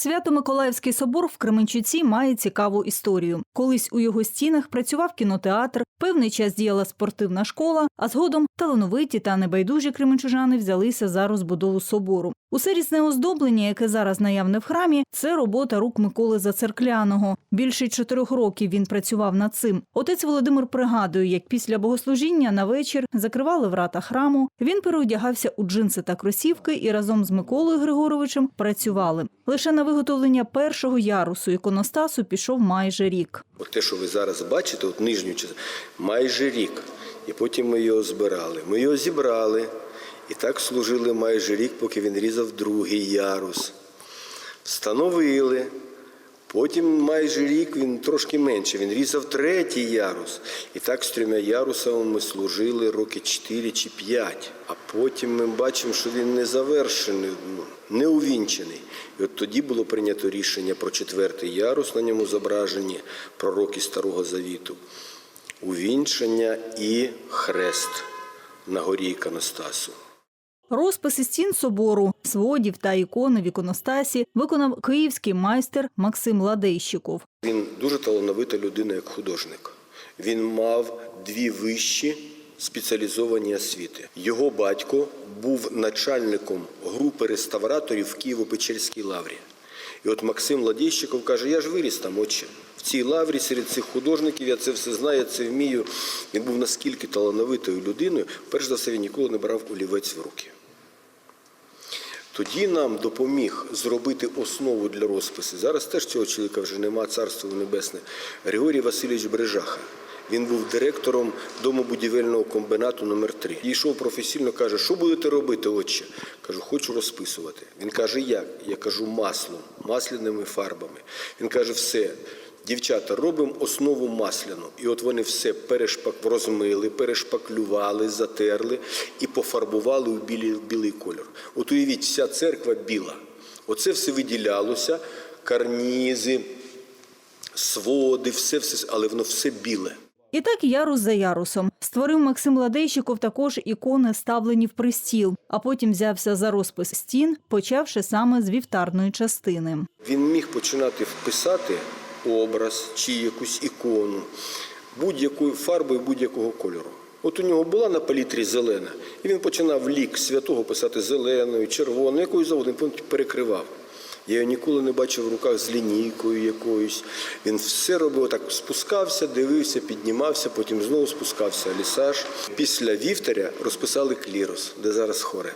Свято-Миколаївський собор в Кременчуці має цікаву історію. Колись у його стінах працював кінотеатр, певний час діяла спортивна школа, а згодом талановиті та небайдужі кременчужани взялися за розбудову собору. Усе різне оздоблення, яке зараз наявне в храмі, це робота рук Миколи Зацеркляного. Більше чотирьох років він працював над цим. Отець Володимир пригадує, як після богослужіння на вечір закривали врата храму. Він переодягався у джинси та кросівки і разом з Миколою Григоровичем працювали. Лише на виготовлення першого ярусу іконостасу пішов майже рік. От те, що ви зараз бачите, от нижню частину, майже рік. І потім ми його збирали. Ми його зібрали. І так служили майже рік, поки він різав другий ярус. Встановили. Потім майже рік він трошки менше. Він різав третій ярус. І так з трьома ярусами ми служили роки 4 чи 5. А потім ми бачимо, що він не завершений, ну, не увінчений. І от тоді було прийнято рішення про четвертий ярус, на ньому зображені пророки Старого Завіту. Увінчення і хрест на горі іконостасу. Розписи стін собору, сводів та ікони в іконостасі виконав київський майстер Максим Ладейщиков. Він дуже талановита людина як художник. Він мав дві вищі спеціалізовані освіти. Його батько був начальником групи реставраторів в Києво-Печерській лаврі. І от Максим Ладійщиков каже: Я ж виріс там, отче. В цій лаврі серед цих художників я це все знаю, це вмію. Він був наскільки талановитою людиною, перш за все, він ніколи не брав олівець в руки. Тоді нам допоміг зробити основу для розпису. Зараз теж цього чоловіка вже нема, царство небесне. Григорій Васильович Брежаха. Він був директором домобудівельного комбінату номер 3 Йшов професійно, каже, що будете робити, отче? Кажу, хочу розписувати. Він каже, як? Я кажу, маслом, масляними фарбами. Він каже, все. Дівчата, робимо основу масляну. І от вони все перешпак розмили, перешпаклювали, затерли і пофарбували у білий, білий кольор. От уявіть, вся церква біла. Оце все виділялося, карнізи, своди, все, все, але воно все біле. І так ярус за ярусом створив Максим Ладейщиков також ікони, ставлені в пристіл, а потім взявся за розпис стін, почавши саме з вівтарної частини. Він міг починати вписати образ чи якусь ікону будь-якою фарбою будь-якого кольору. От у нього була на палітрі зелена, і він починав лік святого писати зеленою, червоною, якою завгодно, він перекривав. Я його ніколи не бачив в руках з лінійкою якоюсь. Він все робив так, спускався, дивився, піднімався, потім знову спускався лісаж. Після вівтаря розписали клірос, де зараз хоре,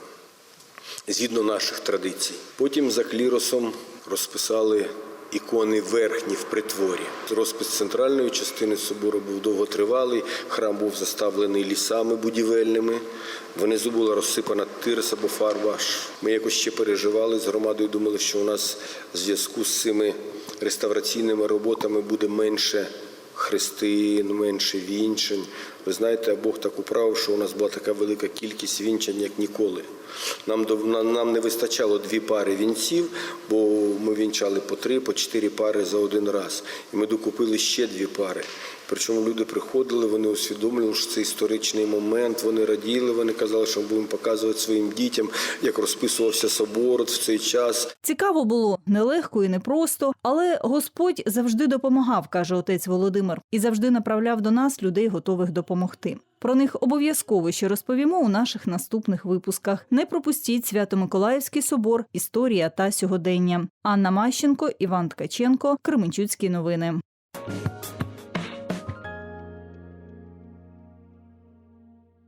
згідно наших традицій. Потім за кліросом розписали ікони верхні в притворі. Розпис центральної частини собору був довготривалий, храм був заставлений лісами будівельними. Внизу була розсипана тирс або фарба. Ми якось ще переживали з громадою, думали, що у нас в зв'язку з цими реставраційними роботами буде менше хрестин, менше вінчень. Ви знаєте, Бог так управив, що у нас була така велика кількість вінчень, як ніколи. Нам нам не вистачало дві пари вінців, бо ми вінчали по три, по чотири пари за один раз. І ми докупили ще дві пари. Причому люди приходили, вони усвідомлювали, що це історичний момент. Вони раділи, вони казали, що будемо показувати своїм дітям, як розписувався собор в цей час. Цікаво було нелегко і непросто, але Господь завжди допомагав, каже отець Володимир, і завжди направляв до нас людей, готових допомогти. Про них обов'язково ще розповімо у наших наступних випусках. Не пропустіть Свято-Миколаївський собор, історія та сьогодення. Анна Мащенко, Іван Ткаченко, Кременчуцькі новини.